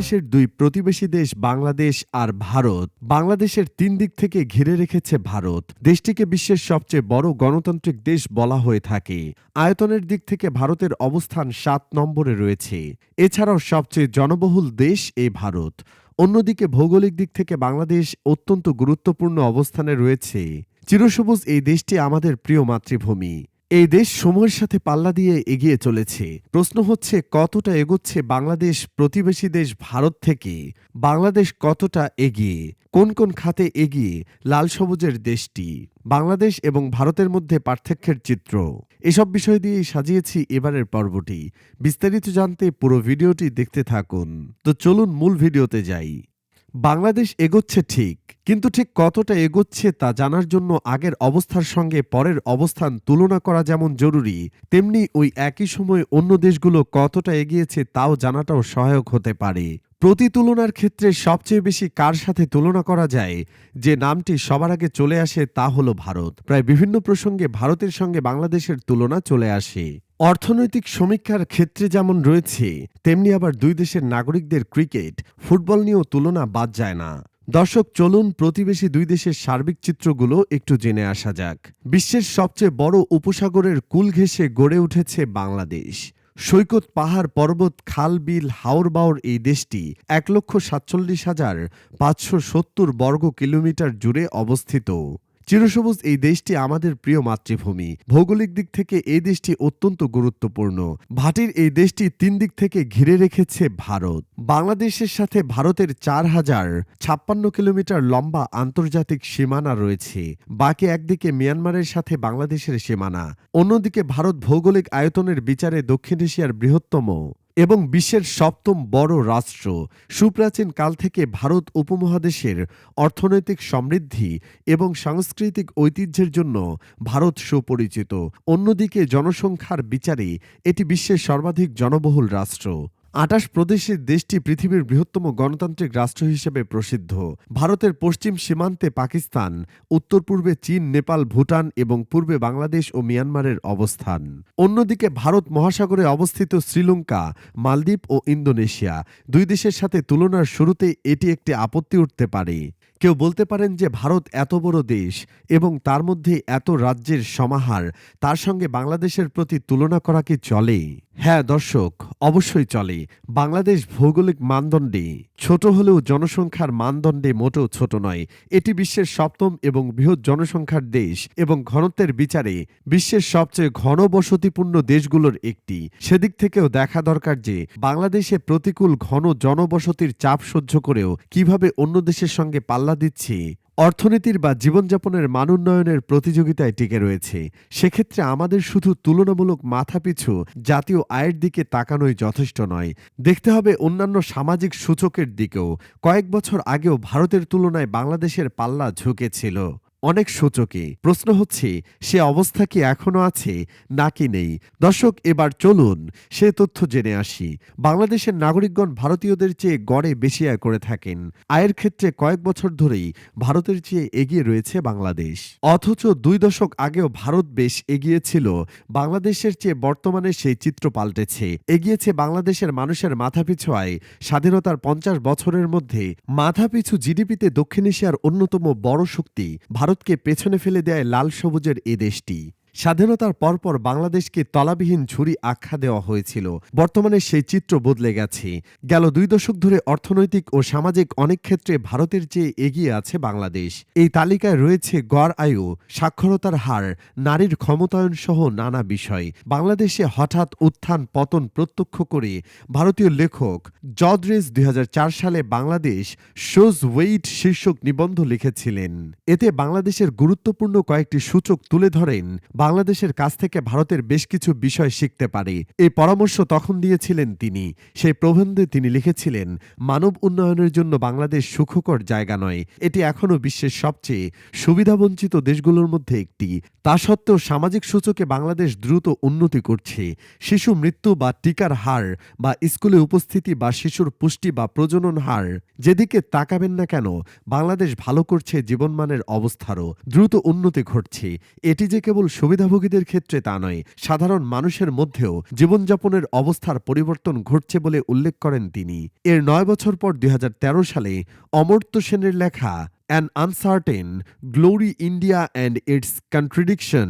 বাংলাদেশের দুই প্রতিবেশী দেশ বাংলাদেশ আর ভারত, বাংলাদেশের তিন দিক থেকে ঘিরে রেখেছে ভারত। দেশটিকে বিশ্বের সবচেয়ে বড় গণতান্ত্রিক দেশ বলা হয়ে থাকে। আয়তনের দিক থেকে ভারতের অবস্থান সাত নম্বরে রয়েছে। এছাড়াও সবচেয়ে জনবহুল দেশ এই ভারত। অন্যদিকে ভৌগোলিক দিক থেকে বাংলাদেশ অত্যন্ত গুরুত্বপূর্ণ অবস্থানে রয়েছে। চিরসবুজ এই দেশটি আমাদের প্রিয় মাতৃভূমি। এই দেশ সময়ের সাথে পাল্লা দিয়ে এগিয়ে চলেছে। প্রশ্ন হচ্ছে, কতটা এগোচ্ছে বাংলাদেশ প্রতিবেশী দেশ ভারত থেকে? বাংলাদেশ কতটা এগিয়ে? কোন কোন খাতে এগিয়ে? লাল সবুজের দেশটি, বাংলাদেশ এবং ভারতের মধ্যে পার্থক্যের চিত্র। এসব বিষয় দিয়েই সাজিয়েছি এবারের পর্বটি। বিস্তারিত জানতে পুরো ভিডিওটি দেখতে থাকুন। তো চলুন মূল ভিডিওতে যাই। বাংলাদেশ এগোচ্ছে ঠিক, কিন্তু ঠিক কতটা এগোচ্ছে তা জানার জন্য আগের অবস্থার সঙ্গে পরের অবস্থান তুলনা করা যেমন জরুরি, তেমনি ওই একই সময়ে অন্য দেশগুলো কতটা এগিয়েছে তাও জানাটাও সহায়ক হতে পারে। প্রতি তুলনার ক্ষেত্রে সবচেয়ে বেশি কার সাথে তুলনা করা যায়? যে নামটি সবার আগে চলে আসে তা হলো ভারত। প্রায় বিভিন্ন প্রসঙ্গে ভারতের সঙ্গে বাংলাদেশের তুলনা চলে আসে। অর্থনৈতিক সমীক্ষার ক্ষেত্রে যেমন রয়েছে, তেমনি আবার দুই দেশের নাগরিকদের ক্রিকেট, ফুটবল নিয়েও তুলনা বাদ যায় না। দর্শক, চলুন প্রতিবেশী দুই দেশের সার্বিক চিত্রগুলো একটু জেনে আসা যাক। বিশ্বের সবচেয়ে বড় উপসাগরের কুল ঘেঁষে গড়ে উঠেছে বাংলাদেশ। সৈকত পাহাড়, পর্বত, খাল, বিল বাওর এই দেশটি এক লক্ষ সাতচল্লিশ হাজার পাঁচশো সত্তর বর্গ কিলোমিটার জুড়ে অবস্থিত। চিরসবুজ এই দেশটি আমাদের প্রিয় মাতৃভূমি। ভৌগোলিক দিক থেকে এই দেশটি অত্যন্ত গুরুত্বপূর্ণ। ভাটির এই দেশটি তিন দিক থেকে ঘিরে রেখেছে ভারত। বাংলাদেশের সাথে ভারতের চার হাজার ছাপ্পান্ন কিলোমিটার লম্বা আন্তর্জাতিক সীমানা রয়েছে। বাকি একদিকে মিয়ানমারের সাথে বাংলাদেশের সীমানা। অন্যদিকে ভারত ভৌগোলিক আয়তনের বিচারে দক্ষিণ এশিয়ার বৃহত্তম এবং বিশ্বের সপ্তম বড় রাষ্ট্র। সুপ্রাচীন কাল থেকে ভারত উপমহাদেশের অর্থনৈতিক সমৃদ্ধি এবং সাংস্কৃতিক ঐতিহ্যের জন্য ভারত সুপরিচিত। অন্যদিকে জনসংখ্যার বিচারে এটি বিশ্বের সর্বাধিক জনবহুল রাষ্ট্র। আটাশ প্রদেশের দেশটি পৃথিবীর বৃহত্তম গণতান্ত্রিক রাষ্ট্র হিসেবে প্রসিদ্ধ। ভারতের পশ্চিম সীমান্তে পাকিস্তান উত্তর পূর্বে চীন, নেপাল, ভুটান এবং পূর্বে বাংলাদেশ ও মিয়ানমারের অবস্থান। অন্যদিকে ভারত মহাসাগরে অবস্থিত শ্রীলঙ্কা, মালদ্বীপ ও ইন্দোনেশিয়া দুই দেশের সাথে তুলনার শুরুতে এটি একটি আপত্তি উঠতে পারে। কেউ বলতে পারেন যে ভারত এত বড় দেশ এবং তার মধ্যে এত রাজ্যের সমাহার, তার সঙ্গে বাংলাদেশের প্রতি তুলনা করা কি চলে হ্যাঁ দর্শক, অবশ্যই চলে। বাংলাদেশ ভৌগোলিক মানদণ্ডে ছোট হলেও জনসংখ্যার মানদণ্ডে মোটেও ছোট নয়। এটি বিশ্বের সপ্তম এবং বৃহৎ জনসংখ্যার দেশ এবং ঘনত্বের বিচারে বিশ্বের সবচেয়ে ঘনবসতিপূর্ণ দেশগুলোর একটি। সেদিক থেকেও দেখা দরকার যে বাংলাদেশে প্রতিকূল ঘন জনবসতির চাপ সহ্য করেও কীভাবে অন্য দেশের সঙ্গে পাল্লা দিচ্ছে। অর্থনীতির বা জীবনযাপনের মান উন্নয়নের প্রতিযোগিতায় টিকে রয়েছে। সেক্ষেত্রে আমাদের শুধু তুলনামূলক মাথাপিছু জাতীয় আয়ের দিকে তাকানোই যথেষ্ট নয়। দেখতে হবে অন্যান্য সামাজিক সূচকের দিকেও। কয়েক বছর আগেও ভারতের তুলনায় বাংলাদেশের পাল্লা ঝুঁকেছিল। অনেক সূচকে প্রশ্ন হচ্ছে, সে অবস্থা কি এখনও আছে নাকি নেই? দর্শক, এবার চলুন সে তথ্য জেনে আসি। বাংলাদেশের নাগরিকগণ ভারতীয়দের চেয়ে গড়ে বেশি আয় করে থাকেন। আয়ের ক্ষেত্রে কয়েক বছর ধরেই ভারতের চেয়ে এগিয়ে রয়েছে বাংলাদেশ। অথচ দুই দশক আগেও ভারত বেশ এগিয়ে ছিল বাংলাদেশের চেয়ে বর্তমানে সেই চিত্র পাল্টেছে। এগিয়েছে বাংলাদেশের মানুষের মাথাপিছু আয়। স্বাধীনতার পঞ্চাশ বছরের মধ্যে মাথাপিছু জিডিপিতে দক্ষিণ এশিয়ার অন্যতম বড় শক্তি ভারতকে পেছনে ফেলে দেয় লাল সবুজের এ দেশটি। স্বাধীনতার পরপর বাংলাদেশকে তলাবিহীন ঝুড়ি আখ্যা দেওয়া হয়েছিল। বর্তমানে সেই চিত্র বদলে গেছে। গেল দুই দশক ধরে অর্থনৈতিক ও সামাজিক অনেক ক্ষেত্রে ভারতের চেয়ে এগিয়ে আছে বাংলাদেশ। এই তালিকায় রয়েছে গড় আয়ু, সাক্ষরতার হার, নারীর ক্ষমতায়ন সহ নানা বিষয়। বাংলাদেশে হঠাৎ উত্থান পতন প্রত্যক্ষ করে ভারতীয় লেখক জদরেজ দুই সালে বাংলাদেশ শোজ ওয়েইট শীর্ষক নিবন্ধ লিখেছিলেন। এতে বাংলাদেশের গুরুত্বপূর্ণ কয়েকটি সূচক তুলে ধরেন বাংলাদেশের কাছ থেকে ভারতের বেশ কিছু বিষয় শিখতে পারে। এই পরামর্শ তখন দিয়েছিলেন তিনি। সেই প্রবন্ধে তিনি লিখেছিলেন, মানব উন্নয়নের জন্য বাংলাদেশ সুখকর জায়গা নয়। এটি এখনও বিশ্বের সবচেয়ে সুবিধাবঞ্চিত দেশগুলোর মধ্যে একটি। তা সত্ত্বেও সামাজিক সূচকে বাংলাদেশ দ্রুত উন্নতি করছে। শিশু মৃত্যু বা টিকার হার বা স্কুলে উপস্থিতি বা শিশুর পুষ্টি বা প্রজনন হার যেদিকে তাকাবেন না কেন, বাংলাদেশ ভালো করছে জীবনমানের অবস্থারও। দ্রুত উন্নতি ঘটছে। এটি যে কেবল সুবিধাভোগীদের ক্ষেত্রে তা নয়, সাধারণ মানুষের মধ্যেও জীবনযাপনের অবস্থার পরিবর্তন ঘটছে বলে উল্লেখ করেন তিনি। এর নয় বছর পর দু হাজার তেরো সালে অমর্ত্য সেনের লেখা an uncertain glory India and its contradiction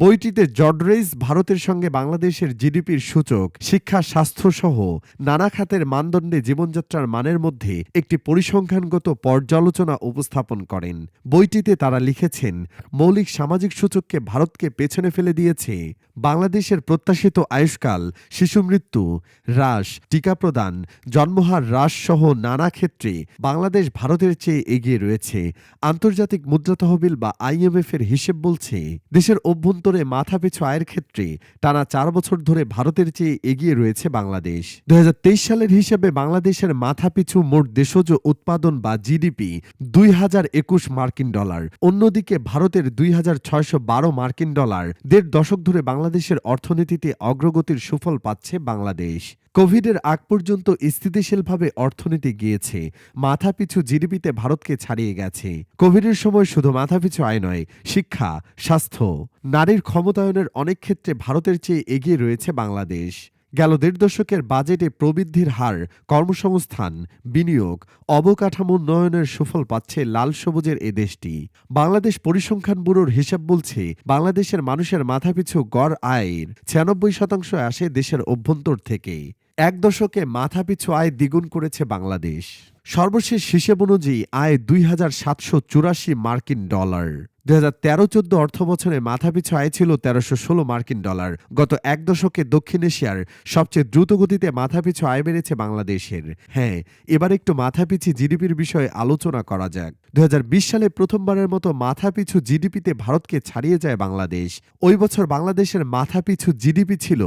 বইটিতে জর্ডরেজ ভারতের সঙ্গে বাংলাদেশের জিডিপির সূচক, শিক্ষা, স্বাস্থ্যসহ নানা খাতের মানদণ্ডে জীবনযাত্রার মানের মধ্যে একটি পরিসংখ্যানগত পর্যালোচনা উপস্থাপন করেন। বইটিতে তারা লিখেছেন, মৌলিক সামাজিক সূচককে ভারতকে পেছনে ফেলে দিয়েছে, বাংলাদেশের প্রত্যাশিত আয়ুষ্কাল, শিশু মৃত্যু, হ্রাস, টিকা প্রদান, জন্মহার হ্রাস সহ নানা ক্ষেত্রে বাংলাদেশ ভারতের চেয়ে এগিয়ে রয়েছে। আন্তর্জাতিক মুদ্রা তহবিল বা আইএমএফ এর হিসেব বলছে, দেশের অভ্যন্তরে মাথাপিছু আয়ের ক্ষেত্রে টানা চার বছর ধরে ভারতের চেয়ে এগিয়ে রয়েছে বাংলাদেশ। দুই হাজার তেইশ সালের হিসেবে বাংলাদেশের মাথাপিছু মোট দেশজ উৎপাদন বা জিডিপি দুই হাজার একুশ মার্কিন ডলার, অন্যদিকে ভারতের দুই হাজার ছয়শো বারো মার্কিন ডলার, দেড় দশক ধরে বাংলাদেশের অর্থনীতিতে অগ্রগতির সুফল পাচ্ছে বাংলাদেশ। কোভিডের আগ পর্যন্ত স্থিতিশীলভাবে অর্থনীতি গিয়েছে। মাথাপিছু জিডিপিতে ভারতকে ছাড়িয়ে গেছে। কোভিডের সময় শুধু মাথাপিছু আয় নয়, শিক্ষা, স্বাস্থ্য, নারীর ক্ষমতায়নের অনেক ক্ষেত্রে ভারতের চেয়ে এগিয়ে রয়েছে বাংলাদেশ। গেল দেড় দশকের বাজেটে প্রবৃদ্ধির হার, কর্মসংস্থান, বিনিয়োগ, অবকাঠামো উন্নয়নের সুফল পাচ্ছে লাল সবুজের এ দেশটি। বাংলাদেশ পরিসংখ্যান ব্যুরোর হিসাব বলছে, বাংলাদেশের মানুষের মাথাপিছু গড় আয়ের ছিয়ানব্বই শতাংশ আসে দেশের অভ্যন্তর থেকে। এক দশকে মাথাপিছু আয় দ্বিগুণ করেছে বাংলাদেশ। সর্বশেষ হিসেব অনুযায়ী আয় দুই হাজার সাতশো চুরাশি মার্কিন ডলার। দুই হাজার তেরো চোদ্দ অর্থ বছরে মাথাপিছু আয় ছিল তেরোশো ষোলো মার্কিন ডলার। গত এক দশকে দক্ষিণ এশিয়ার সবচেয়ে দ্রুত গতিতে মাথাপিছু আয় বেড়েছে বাংলাদেশের। হ্যাঁ এবার একটু মাথাপিছু জিডিপির বিষয়ে আলোচনা করা যাক। দু হাজার বিশ সালে প্রথমবারের মতো মাথাপিছু জিডিপিতে ভারতকে ছাড়িয়ে যায় বাংলাদেশ। ওই বছর বাংলাদেশের মাথাপিছু জিডিপি ছিল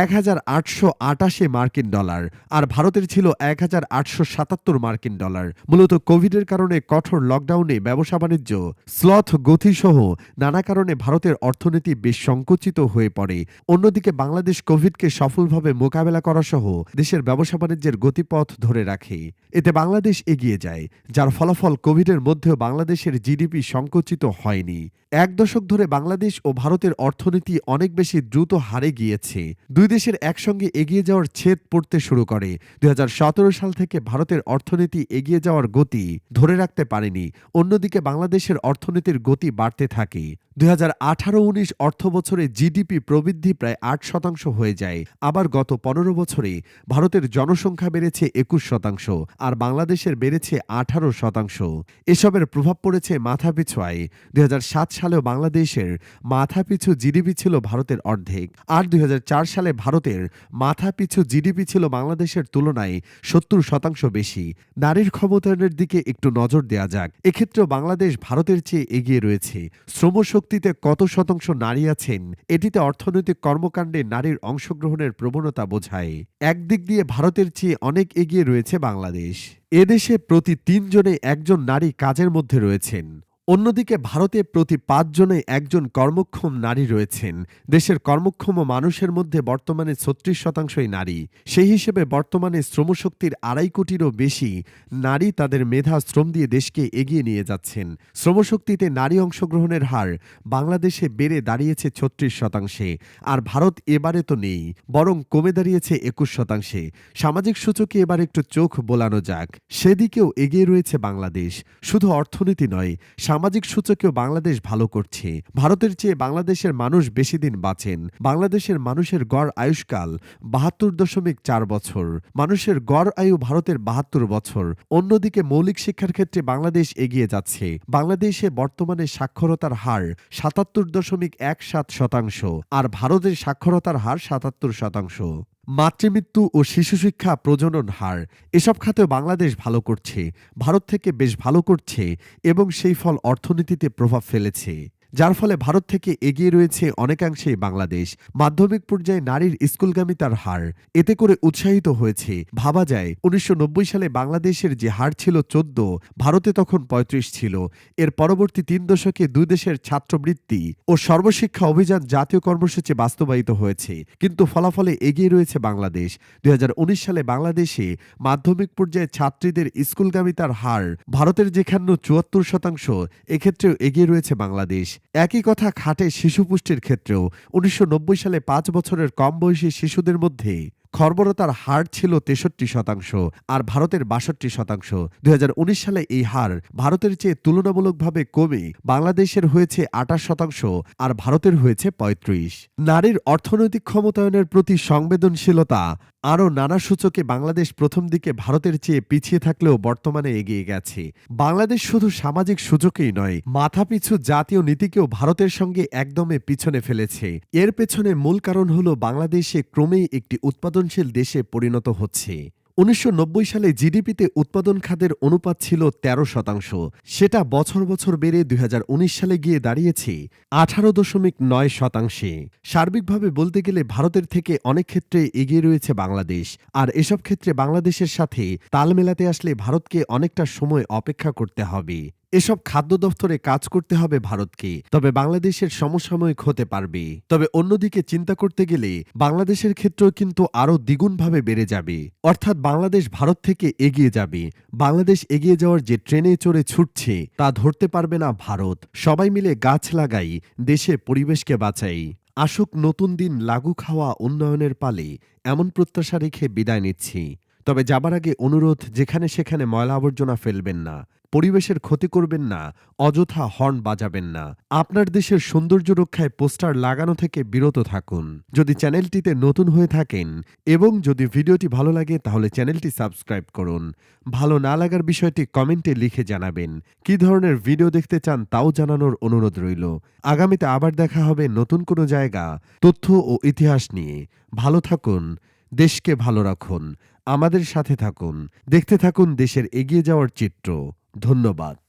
এক হাজার আটশো আটাশি মার্কিন ডলার আর ভারতের ছিল এক হাজার আটশো সাতাত্তর মার্কিন ডলার। মূলত কোভিডের কারণে কঠোর লকডাউনে ব্যবসা বাণিজ্য, স্লথ গতিসহ নানা কারণে ভারতের অর্থনীতি বেশ সংকুচিত হয়ে পড়ে। অন্যদিকে বাংলাদেশ কোভিডকে সফলভাবে মোকাবেলা করা সহ দেশের ব্যবসা বাণিজ্যের গতিপথ ধরে রাখে। এতে বাংলাদেশ এগিয়ে যায়, যার ফলাফল কোভিডের মধ্যেও বাংলাদেশের জিডিপি সংকুচিত হয়নি। এক দশক ধরে বাংলাদেশ ও ভারতের অর্থনীতি অনেক বেশি দ্রুত হারে গিয়েছে। দুই দেশের একসঙ্গে এগিয়ে যাওয়ার ছেদ পড়তে শুরু করে। দু হাজার সতেরো সাল থেকে ভারতের অর্থনীতি এগিয়ে যাওয়ার গতি ধরে রাখতে পারেনি। অন্যদিকে বাংলাদেশের অর্থনীতির গতি বাড়তে থাকে। দুই হাজার আঠারো উনিশ অর্থ বছরে জিডিপি প্রবৃদ্ধি প্রায় আট শতাংশ হয়ে যায়। আবার গত পনেরো বছরে ভারতের জনসংখ্যা বেড়েছে একুশ শতাংশ আর বাংলাদেশের বেড়েছে আঠারো শতাংশ। এসবের প্রভাব পড়েছে মাথাপিছু আয় দুই সালেও বাংলাদেশের মাথাপিছু জিডিপি ছিল ভারতের অর্ধেক। আর দুই সালে ভারতের মাথাপিছু জিডিপি ছিল বাংলাদেশের তুলনায় সত্তর শতাংশ বেশি। নারীর ক্ষমতায়নের দিকে একটু নজর দেয়া যাক। এক্ষেত্রেও বাংলাদেশ ভারতের চেয়ে এগিয়ে রয়েছে। শ্রমশক্তিতে কত শতাংশ নারী আছেন, এটিতে অর্থনৈতিক কর্মকাণ্ডে নারীর অংশগ্রহণের প্রবণতা বোঝায়। একদিক দিয়ে ভারতের চেয়ে অনেক এগিয়ে রয়েছে বাংলাদেশ। এদেশে প্রতি তিনজনে একজন নারী কাজের মধ্যে রয়েছেন। অন্যদিকে ভারতে প্রতি পাঁচজনে একজন কর্মক্ষম নারী রয়েছেন। দেশের কর্মক্ষম মানুষের মধ্যে বর্তমানে ছত্রিশ শতাংশই নারী। সেই হিসেবে বর্তমানে শ্রমশক্তির আড়াই কোটিরও বেশি নারী তাদের মেধা, শ্রম দিয়ে দেশকে এগিয়ে নিয়ে যাচ্ছেন। শ্রমশক্তিতে নারী অংশগ্রহণের হার বাংলাদেশে বেড়ে দাঁড়িয়েছে ছত্রিশ শতাংশে। আর ভারত এবারে তো নেই, বরং কমে দাঁড়িয়েছে একুশ শতাংশে। সামাজিক সূচকে এবার একটু চোখ বোলানো যাক। সেদিকেও এগিয়ে রয়েছে বাংলাদেশ। শুধু অর্থনীতি নয় সামাজিক সূচকেও বাংলাদেশ ভালো করছে। ভারতের চেয়ে বাংলাদেশের মানুষ বেশি দিন বাঁচেন। বাংলাদেশের মানুষের গড় আয়ুষ্কাল বাহাত্তর দশমিক চার বছর। মানুষের গড় আয়ু ভারতের বাহাত্তর বছর। অন্যদিকে মৌলিক শিক্ষার ক্ষেত্রে বাংলাদেশ এগিয়ে যাচ্ছে। বাংলাদেশে বর্তমানে সাক্ষরতার হার সাতাত্তর দশমিক এক সাত শতাংশ আর ভারতের সাক্ষরতার হার সাতাত্তর শতাংশ। মাতৃমৃত্যু ও শিশু শিক্ষা প্রজনন হার। এসব খাতেও বাংলাদেশ ভালো করছে, ভারত থেকে বেশ ভালো করছে এবং সেই ফল অর্থনীতিতে প্রভাব ফেলেছে। যার ফলে ভারত থেকে এগিয়ে রয়েছে অনেকাংশেই বাংলাদেশ। মাধ্যমিক পর্যায়ে নারীর স্কুলগামিতার হার। এতে করে উৎসাহিত হয়েছে। ভাবা যায়, উনিশশো নব্বই সালে বাংলাদেশের যে হার ছিল চোদ্দ, ভারতে তখন ৩৫ ছিল। এর পরবর্তী তিন দশকে দুই দেশের ছাত্রবৃত্তি ও সর্বশিক্ষা অভিযান জাতীয় কর্মসূচি বাস্তবায়িত হয়েছে। কিন্তু ফলাফলে এগিয়ে রয়েছে বাংলাদেশ। দু হাজার উনিশ সালে বাংলাদেশে মাধ্যমিক পর্যায়ে ছাত্রীদের স্কুলগামিতার হার ভারতের যেখানে চুয়াত্তর শতাংশ, এক্ষেত্রেও এগিয়ে রয়েছে বাংলাদেশ। একই কথা খাটে শিশু পুষ্টির ক্ষেত্রেও। উনিশশো নব্বই সালে পাঁচ বছরের কম বয়সী শিশুদের মধ্যে খর্বরতার হার ছিল তেষট্টি শতাংশ আর ভারতের বাষট্টি শতাংশ। দু হাজার উনিশ সালে এই হার ভারতের চেয়ে তুলনামূলকভাবে কমে। বাংলাদেশের হয়েছে আঠাশ শতাংশ আর ভারতের হয়েছে পঁয়ত্রিশ। নারীর অর্থনৈতিক ক্ষমতায়নের প্রতি সংবেদনশীলতা আরও নানা সূচকে বাংলাদেশ প্রথম দিকে ভারতের চেয়ে পিছিয়ে থাকলেও বর্তমানে এগিয়ে গেছে। বাংলাদেশ শুধু সামাজিক সুযোগেই নয়, মাথাপিছু জাতীয় নীতিকেও ভারতের সঙ্গে একদমে পিছনে ফেলেছে। এর পেছনে মূল কারণ হল বাংলাদেশে ক্রমেই একটি উৎপাদনশীল দেশে পরিণত হচ্ছে। উনিশশো নব্বই সালে জিডিপিতে উৎপাদন খাতের অনুপাত ছিল ১৩ শতাংশ। সেটা বছর বছর বেড়ে দুই হাজার উনিশ সালে গিয়ে দাঁড়িয়েছে আঠারো দশমিক নয় শতাংশে। সার্বিকভাবে বলতে গেলে ভারতের থেকে অনেক ক্ষেত্রে এগিয়ে রয়েছে বাংলাদেশ। আর এসব ক্ষেত্রে বাংলাদেশের সাথে তাল মেলাতে আসলে ভারতকে অনেকটা সময় অপেক্ষা করতে হবে। এসব খাদ্য দফতরে কাজ করতে হবে ভারতকে। তবে বাংলাদেশের সমসাময়িক হতে পারবে। তবে অন্যদিকে চিন্তা করতে গেলে বাংলাদেশের ক্ষেত্রেও কিন্তু আরও দ্বিগুণভাবে বেড়ে যাবে। অর্থাৎ বাংলাদেশ ভারত থেকে এগিয়ে যাবে। বাংলাদেশ এগিয়ে যাওয়ার যে ট্রেনে চড়ে ছুটছে, তা ধরতে পারবে না ভারত। সবাই মিলে গাছ লাগাই দেশে পরিবেশকে বাঁচাই। আসুক নতুন দিন লাগু খাওয়া উন্নয়নের পালে, এমন প্রত্যাশা রেখে বিদায় নিচ্ছি। তবে যাবার আগে অনুরোধ, যেখানে সেখানে ময়লা আবর্জনা ফেলবেন না, পরিবেশের ক্ষতি করবেন না, অযথা হর্ন বাজাবেন না। আপনার দেশের সৌন্দর্য রক্ষায় পোস্টার লাগানো থেকে বিরত থাকুন। যদি চ্যানেলটিতে নতুন হয়ে থাকেন এবং যদি ভিডিওটি ভালো লাগে, তাহলে চ্যানেলটি সাবস্ক্রাইব করুন। ভালো না লাগার বিষয়টি কমেন্টে লিখে জানাবেন। কি ধরনের ভিডিও দেখতে চান তাও জানানোর অনুরোধ রইল। আগামীতে আবার দেখা হবে নতুন কোনো জায়গা, তথ্য ও ইতিহাস নিয়ে। ভালো থাকুন। দেশকে ভালো রাখুন আমাদের সাথে থাকুন দেখতে থাকুন দেশের এগিয়ে যাওয়ার চিত্র। ধন্যবাদ।